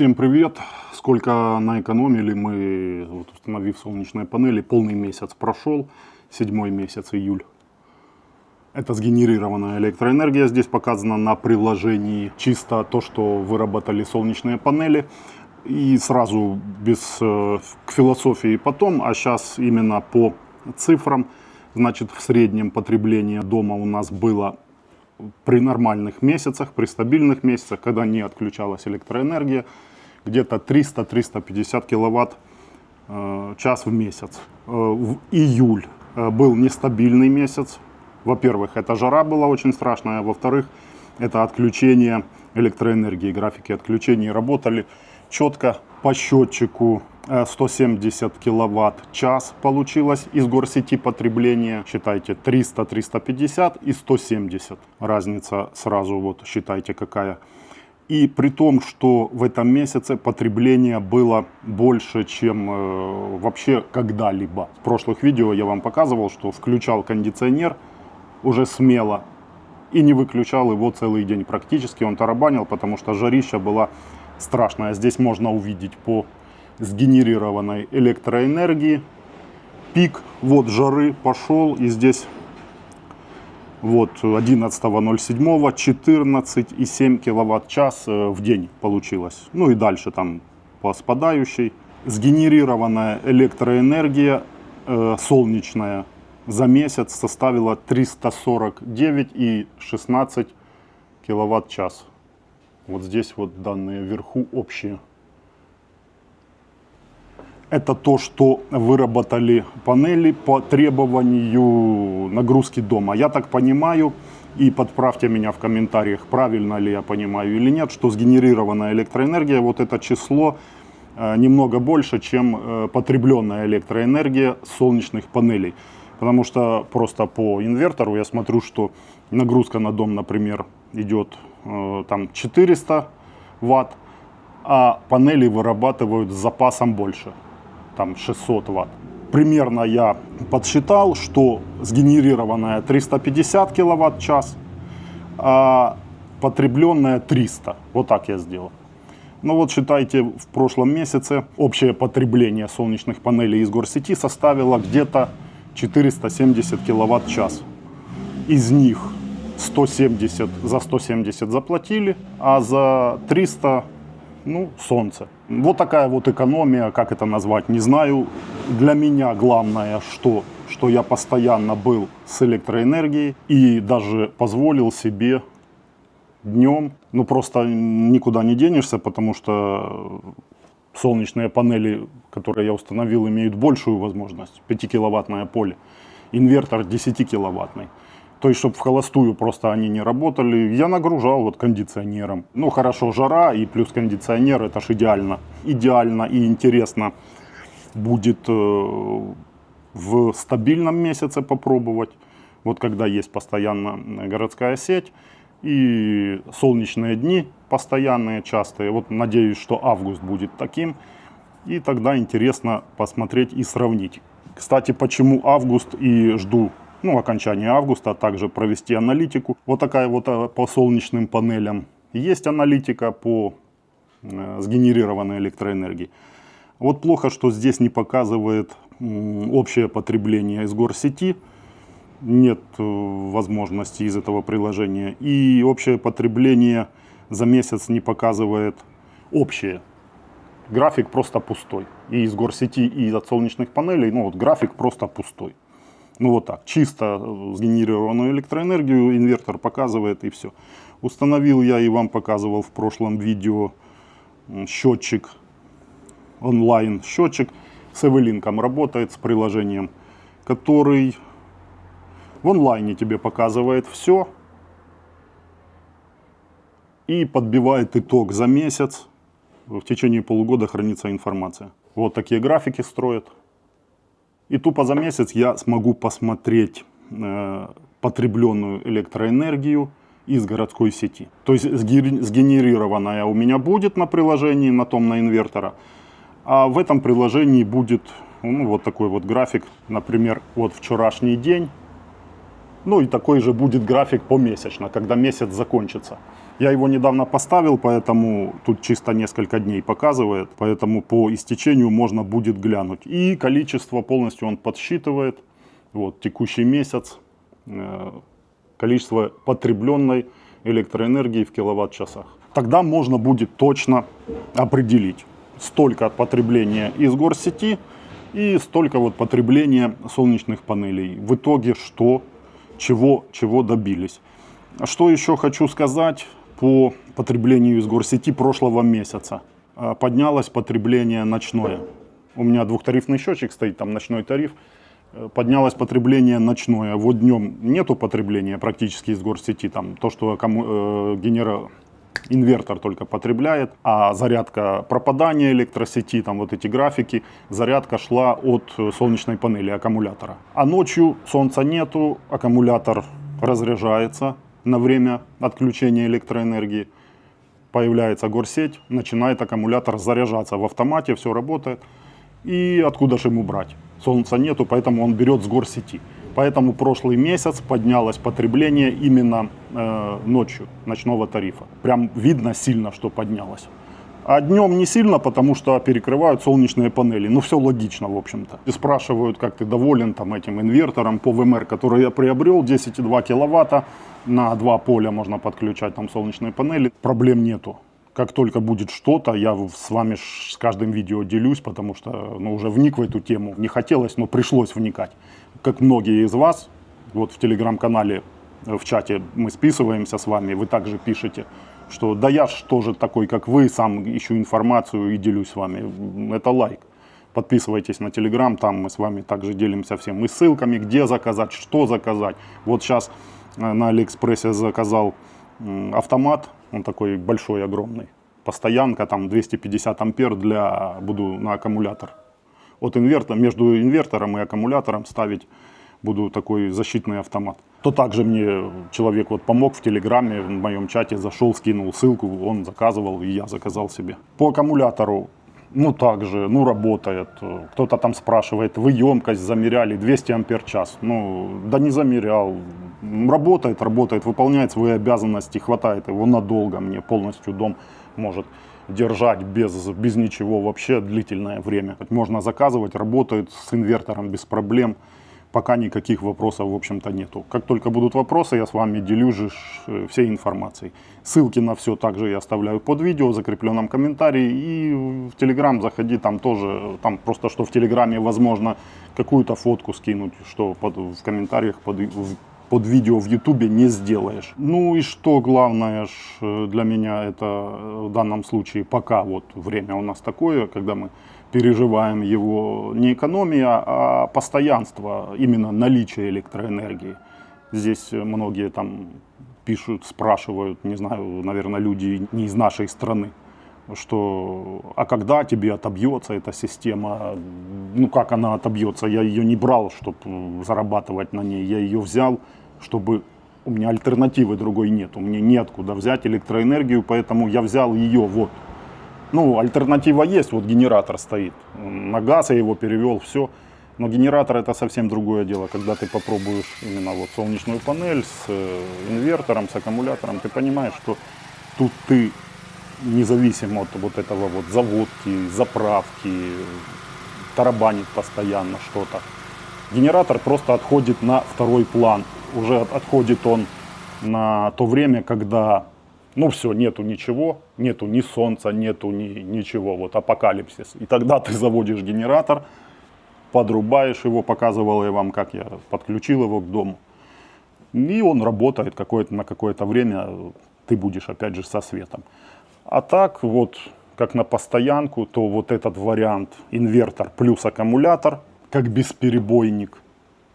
Всем привет! Сколько наэкономили мы, вот, установив солнечные панели, полный месяц прошел, седьмой месяц, июль. Это сгенерированная электроэнергия, здесь показано на приложении чисто то, что выработали солнечные панели. И сразу без э, к философии потом, а сейчас именно по цифрам. Значит, в среднем потребление дома у нас было при нормальных месяцах, при стабильных месяцах, когда не отключалась электроэнергия, где-то 300-350 киловатт э, час в месяц. Э, в июль э, был нестабильный месяц. Во-первых, это жара была очень страшная, во-вторых, это отключение электроэнергии, графики отключений работали четко по счетчику 170 киловатт час получилось из горсети потребления. Считайте 300, 350 и 170. Разница сразу вот считайте какая. И при том, что в этом месяце потребление было больше, чем э, вообще когда-либо. В прошлых видео я вам показывал, что включал кондиционер уже смело и не выключал его целый день практически. Он тарабанил, потому что жарища была страшная. Здесь можно увидеть по сгенерированной электроэнергии. Пик вот жары пошел и здесь вот 11.07 14,7 киловатт час э, в день получилось. Ну и дальше там по спадающей. Сгенерированная электроэнергия э, солнечная за месяц составила 349,16 киловатт час. Вот здесь вот данные вверху общие. Это то, что выработали панели по требованию нагрузки дома. Я так понимаю, и подправьте меня в комментариях, правильно ли я понимаю или нет, что сгенерированная электроэнергия, вот это число э, немного больше, чем э, потребленная электроэнергия солнечных панелей. Потому что просто по инвертору я смотрю, что нагрузка на дом, например, идет э, там 400 ватт, а панели вырабатывают с запасом больше там 600 ватт. Примерно я подсчитал, что сгенерированная 350 киловатт-час, а потребленная 300. Вот так я сделал. Ну вот считайте, в прошлом месяце общее потребление солнечных панелей из горсети составило где-то 470 киловатт-час. Из них 170 за 170 заплатили, а за 300 ну, солнце. Вот такая вот экономия, как это назвать, не знаю. Для меня главное, что, что я постоянно был с электроэнергией и даже позволил себе днем, ну просто никуда не денешься, потому что солнечные панели, которые я установил, имеют большую возможность, 5-киловаттное поле. Инвертор 10-киловаттный. То есть, чтобы в холостую просто они не работали. Я нагружал вот кондиционером. Ну, хорошо, жара и плюс кондиционер, это ж идеально. Идеально и интересно будет э, в стабильном месяце попробовать. Вот когда есть постоянно городская сеть и солнечные дни постоянные, частые. Вот надеюсь, что август будет таким. И тогда интересно посмотреть и сравнить. Кстати, почему август и жду ну, окончания августа, а также провести аналитику. Вот такая вот э, по солнечным панелям. Есть аналитика по э, сгенерированной электроэнергии. Вот плохо, что здесь не показывает общее потребление из горсети. Нет э, возможности из этого приложения. И общее потребление за месяц не показывает общее. График просто пустой. И из горсети, и от солнечных панелей, ну вот график просто пустой. Ну вот так, чисто э, сгенерированную электроэнергию инвертор показывает и все. Установил я и вам показывал в прошлом видео счетчик, онлайн счетчик с Эвелинком работает, с приложением, который в онлайне тебе показывает все и подбивает итог за месяц. В течение полугода хранится информация. Вот такие графики строят. И тупо за месяц я смогу посмотреть э, потребленную электроэнергию из городской сети. То есть сгенерированная у меня будет на приложении, на том на инвертора. А в этом приложении будет ну, вот такой вот график, например, вот вчерашний день. Ну и такой же будет график помесячно, когда месяц закончится. Я его недавно поставил, поэтому тут чисто несколько дней показывает, поэтому по истечению можно будет глянуть. И количество полностью он подсчитывает, вот текущий месяц, э, количество потребленной электроэнергии в киловатт-часах. Тогда можно будет точно определить, столько потребления из горсети и столько вот потребления солнечных панелей. В итоге что, чего, чего добились. А Что еще хочу сказать по потреблению из горсети прошлого месяца. А, Поднялось потребление ночное. У меня двухтарифный счетчик стоит, там ночной тариф. Э, Поднялось потребление ночное. Вот днем нету потребления практически из горсети. Там то, что кому, э, инвертор только потребляет, а зарядка пропадания электросети, там вот эти графики, зарядка шла от э, солнечной панели, аккумулятора. А ночью солнца нету, аккумулятор разряжается на время отключения электроэнергии. Появляется горсеть, начинает аккумулятор заряжаться в автомате, все работает. И откуда же ему брать? Солнца нету, поэтому он берет с горсети. Поэтому прошлый месяц поднялось потребление именно э, ночью, ночного тарифа. Прям видно сильно, что поднялось. А днем не сильно, потому что перекрывают солнечные панели. Ну, все логично, в общем-то. И спрашивают, как ты доволен там, этим инвертором по ВМР, который я приобрел, 10,2 киловатта. На два поля можно подключать там солнечные панели. Проблем нету. Как только будет что-то, я с вами с каждым видео делюсь, потому что ну, уже вник в эту тему. Не хотелось, но пришлось вникать. Как многие из вас, вот в телеграм-канале, э, в чате мы списываемся с вами, вы также пишете, что да я ж тоже такой, как вы, сам ищу информацию и делюсь с вами. Это лайк. Подписывайтесь на Телеграм, там мы с вами также делимся всем и ссылками, где заказать, что заказать. Вот сейчас э, на Алиэкспрессе заказал автомат, он такой большой, огромный. Постоянка, там 250 ампер для, буду на аккумулятор. От инвертора, между инвертором и аккумулятором ставить буду такой защитный автомат. То также мне человек вот помог в Телеграме, в моем чате зашел, скинул ссылку, он заказывал, и я заказал себе. По аккумулятору, ну также, ну работает. Кто-то там спрашивает, вы емкость замеряли, 200 ампер час. Ну, да не замерял. Работает, работает, выполняет свои обязанности, хватает его надолго, мне полностью дом может держать без, без ничего вообще длительное время. Можно заказывать, работает с инвертором без проблем. Пока никаких вопросов, в общем-то, нету. Как только будут вопросы, я с вами делюсь э, всей информацией. Ссылки на все также я оставляю под видео в закрепленном комментарии. И в Телеграм заходи, там тоже, там просто что в Телеграме возможно какую-то фотку скинуть, что под, в комментариях под, в- под видео в Ютубе не сделаешь. Ну и что главное ж, э, для меня это э, в данном случае пока вот время у нас такое, когда мы переживаем его не экономия, а постоянство, именно наличие электроэнергии. Здесь э, многие там пишут, спрашивают, не знаю, наверное, люди не из нашей страны, что а когда тебе отобьется эта система, ну как она отобьется, я ее не брал, чтобы зарабатывать на ней, я ее взял, чтобы у меня альтернативы другой нет, у меня неоткуда взять электроэнергию, поэтому я взял ее вот. Ну, альтернатива есть, вот генератор стоит, на газ я его перевел, все. Но генератор это совсем другое дело, когда ты попробуешь именно вот солнечную панель с э, инвертором, с аккумулятором, ты понимаешь, что тут ты независим от вот этого вот заводки, заправки, тарабанит постоянно что-то. Генератор просто отходит на второй план. Уже от- отходит он на то время, когда, ну все, нету ничего, нету ни солнца, нету ни, ничего, вот апокалипсис. И тогда ты заводишь генератор, подрубаешь его, показывал я вам, как я подключил его к дому. И он работает какое-то, на какое-то время, ты будешь опять же со светом. А так вот, как на постоянку, то вот этот вариант инвертор плюс аккумулятор, как бесперебойник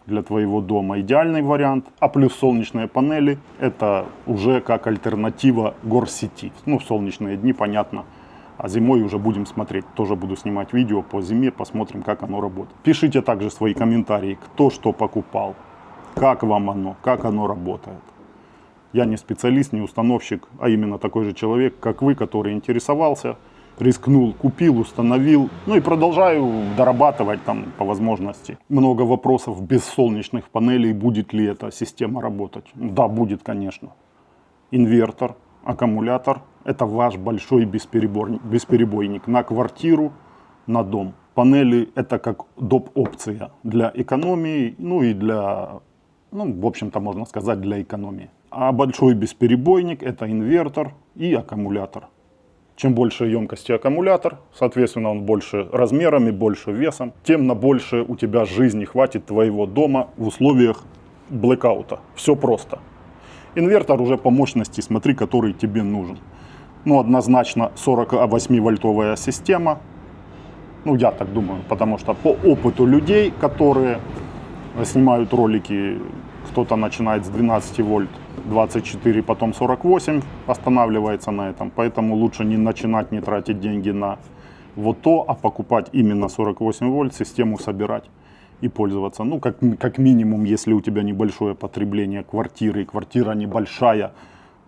для твоего дома идеальный вариант. А плюс солнечные панели это уже как альтернатива горсети. Ну, солнечные дни, понятно. А зимой уже будем смотреть. Тоже буду снимать видео по зиме, посмотрим, как оно работает. Пишите также свои комментарии, кто что покупал, как вам оно, как оно работает. Я не специалист, не установщик, а именно такой же человек, как вы, который интересовался, рискнул, купил, установил, ну и продолжаю дорабатывать там по возможности. Много вопросов без солнечных панелей, будет ли эта система работать. Да, будет, конечно. Инвертор, аккумулятор – это ваш большой бесперебойник, бесперебойник на квартиру, на дом. Панели – это как доп. опция для экономии, ну и для, ну, в общем-то, можно сказать, для экономии. А большой бесперебойник – это инвертор и аккумулятор. Чем больше емкости аккумулятор, соответственно, он больше размерами, больше весом, тем на больше у тебя жизни хватит твоего дома в условиях блэкаута. Все просто. Инвертор уже по мощности, смотри, который тебе нужен. Ну, однозначно 48-вольтовая система. Ну, я так думаю, потому что по опыту людей, которые снимают ролики, кто-то начинает с 12 вольт, 24, потом 48, останавливается на этом. Поэтому лучше не начинать, не тратить деньги на вот то, а покупать именно 48 вольт, систему собирать и пользоваться. Ну, как, как минимум, если у тебя небольшое потребление квартиры, и квартира небольшая,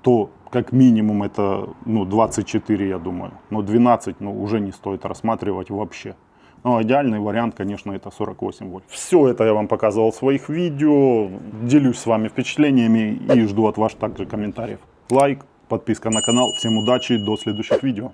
то как минимум это ну, 24, я думаю. Но 12 ну, уже не стоит рассматривать вообще. Но идеальный вариант, конечно, это 48 вольт. Все это я вам показывал в своих видео. Делюсь с вами впечатлениями и жду от вас также комментариев. Лайк, подписка на канал. Всем удачи, до следующих видео.